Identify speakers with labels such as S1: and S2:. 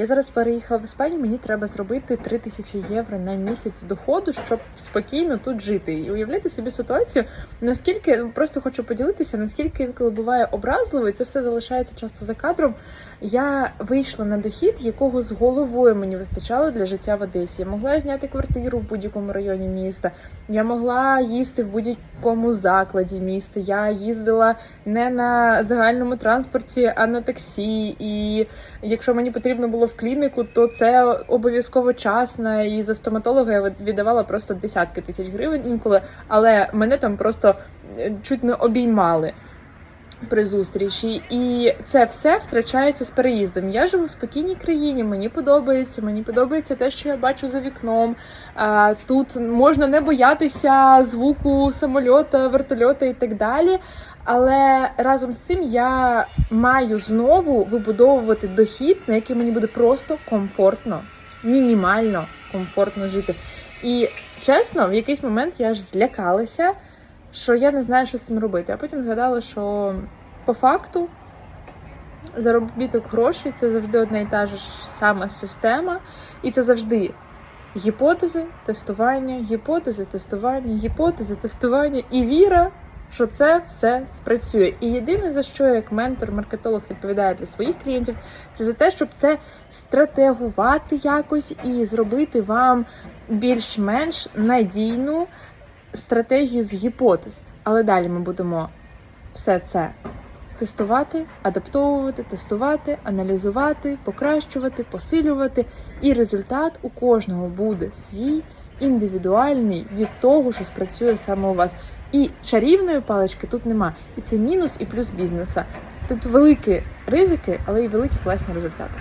S1: Я зараз переїхала в Іспанію. Мені треба зробити 3 тисячі євро на місяць доходу, щоб спокійно тут жити. І уявляти собі ситуацію, наскільки просто хочу поділитися, наскільки інколи буває образливо, і це все залишається часто за кадром. Я вийшла на дохід, якого з головою мені вистачало для життя в Одесі. Я могла зняти квартиру в будь-якому районі міста. Я могла їсти в будь-якому закладі міста. Я їздила не на загальному транспорті, а на таксі. І якщо мені потрібно було в клініку, то це обов'язково часна. І за стоматолога я віддавала просто десятки тисяч гривень інколи, але мене там просто е, чуть не обіймали. При зустрічі, і це все втрачається з переїздом. Я живу в спокійній країні, мені подобається. Мені подобається те, що я бачу за вікном. Тут можна не боятися звуку самольота, вертольота і так далі. Але разом з цим я маю знову вибудовувати дохід, на який мені буде просто комфортно, мінімально комфортно жити. І чесно, в якийсь момент я ж злякалася, що я не знаю, що з цим робити. А потім згадала, що по факту заробіток грошей це завжди одна і та ж сама система, і це завжди гіпотези, тестування, гіпотези, тестування, гіпотези, тестування і віра, що це все спрацює. І єдине за що я як ментор-маркетолог відповідаю для своїх клієнтів, це за те, щоб це стратегувати якось і зробити вам більш-менш надійну стратегію з гіпотез. Але далі ми будемо все це тестувати, адаптовувати, тестувати, аналізувати, покращувати, посилювати. І результат у кожного буде свій індивідуальний від того, що спрацює саме у вас. І чарівної палички тут нема. І це мінус і плюс бізнеса. Тут великі ризики, але й великі класні результати.